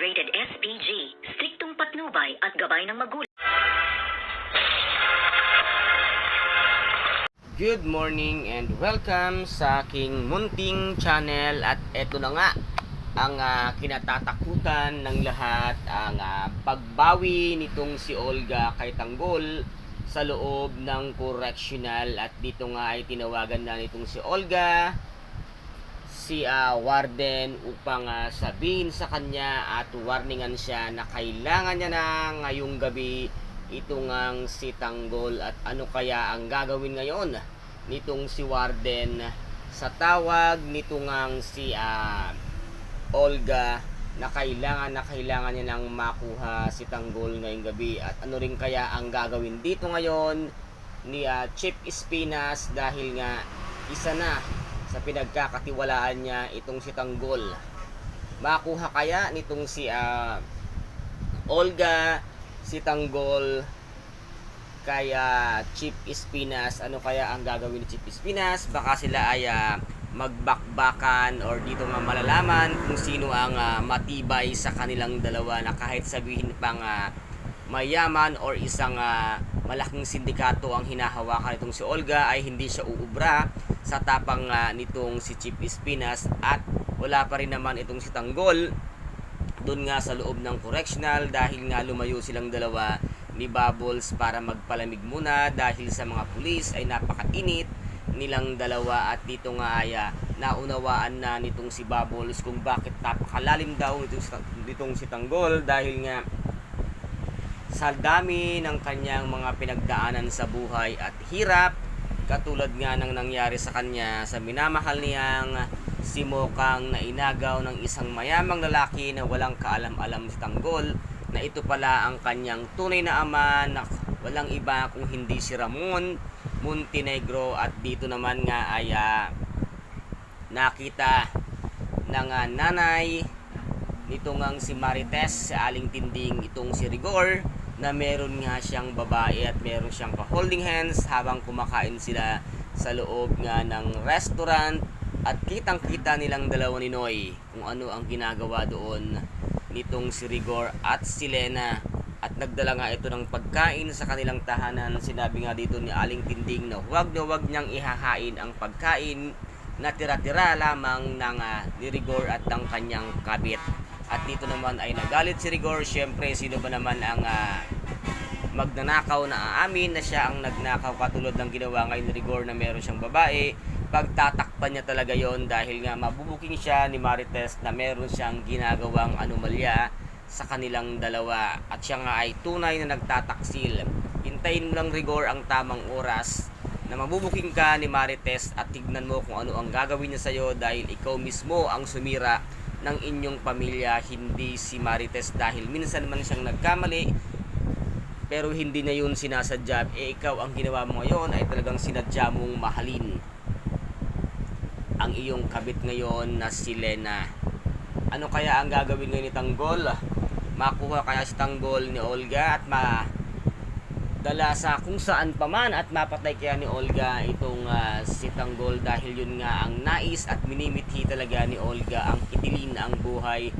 rated SPG, striktong patnubay at gabay ng magulang. Good morning and welcome sa aking munting channel at eto na nga ang ah, kinatatakutan ng lahat ang ah, pagbawi nitong si Olga kay Tanggol sa loob ng correctional at dito nga ay tinawagan na nitong si Olga si ah, warden upang ah, sabihin sa kanya at warningan siya na kailangan niya na ngayong gabi ito ngang si Tanggol at ano kaya ang gagawin ngayon nitong si Warden sa tawag nito ngang si ah, Olga na kailangan na kailangan niya nang makuha si Tanggol ngayong gabi at ano rin kaya ang gagawin dito ngayon ni ah, Chip Espinas dahil nga isa na sa pinagkakatiwalaan niya itong si Tanggol. Makuha kaya nitong si ah, Olga si Tanggol kaya Chip Espinas? Ano kaya ang gagawin ni Chip Espinas? Baka sila ay ah, magbakbakan or dito nga malalaman kung sino ang ah, matibay sa kanilang dalawa na kahit sabihin pang ah, mayaman or isang ah, malaking sindikato ang hinahawakan nitong si Olga ay hindi siya uubra sa tapang ah, nitong si Chip Espinas at wala pa rin naman itong si Tanggol doon nga sa loob ng correctional dahil nga lumayo silang dalawa ni Bubbles para magpalamig muna dahil sa mga pulis ay napakainit nilang dalawa at dito nga ay ah, naunawaan na nitong si Bubbles kung bakit napakalalim daw nitong, nitong si Tanggol dahil nga sa dami ng kanyang mga pinagdaanan sa buhay at hirap katulad nga ng nangyari sa kanya sa minamahal niyang si Mokang na inagaw ng isang mayamang lalaki na walang kaalam-alam si Tanggol na ito pala ang kanyang tunay na ama na walang iba kung hindi si Ramon Montenegro. At dito naman nga ay ah, nakita ng ah, nanay nito ngang si Marites sa aling tinding itong si Rigor na meron nga siyang babae at meron siyang ka-holding hands habang kumakain sila sa loob nga ng restaurant. At kitang kita nilang dalawa ni Noy kung ano ang ginagawa doon nitong si Rigor at si Lena. At nagdala nga ito ng pagkain sa kanilang tahanan. Sinabi nga dito ni Aling Tinding na huwag na huwag niyang ihahain ang pagkain na tira-tira lamang ng ah, ni Rigor at ng kanyang kabit at dito naman ay nagalit si Rigor. Syempre sino ba naman ang ah, magnanakaw na aamin na siya ang nagnakaw katulad ng ginawa ngayon ni Rigor na meron siyang babae. Pagtatakpan niya talaga yon dahil nga mabubuking siya ni Marites na meron siyang ginagawang anomalya sa kanilang dalawa. At siya nga ay tunay na nagtataksil. Hintayin mo lang Rigor ang tamang oras na mabubuking ka ni Marites at tignan mo kung ano ang gagawin niya sa'yo dahil ikaw mismo ang sumira ng inyong pamilya hindi si Marites dahil minsan man siyang nagkamali pero hindi na yun sinasadya. Eh ikaw ang ginawa mo ngayon ay talagang sinadya mong mahalin ang iyong kabit ngayon na si Lena. Ano kaya ang gagawin ngayon ni Tanggol? Makuha kaya si Tanggol ni Olga at ma dala sa kung saan pa man at mapatay kaya ni Olga itong ah, si Tanggol dahil yun nga ang nais at minimithi talaga ni Olga ang itilin ang buhay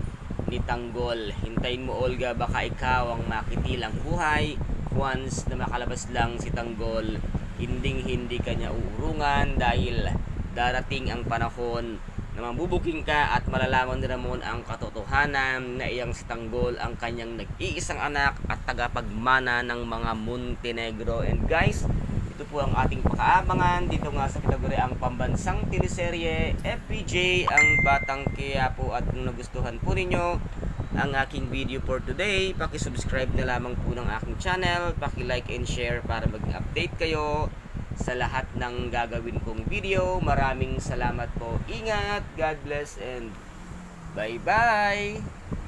ni Tanggol. Hintayin mo Olga baka ikaw ang makitilang buhay once na makalabas lang si Tanggol hinding hindi kanya uurungan dahil darating ang panahon na mabubuking ka at malalaman ni Ramon ang katotohanan na iyang si ang kanyang nag-iisang anak at tagapagmana ng mga Montenegro. And guys, ito po ang ating pakaabangan dito nga sa kategoriang pambansang teleserye FPJ ang Batang Quiapo at kung nagustuhan po ninyo ang aking video for today, paki-subscribe na lamang po ng aking channel, paki-like and share para maging update kayo sa lahat ng gagawin kong video. Maraming salamat po. Ingat, God bless and bye-bye!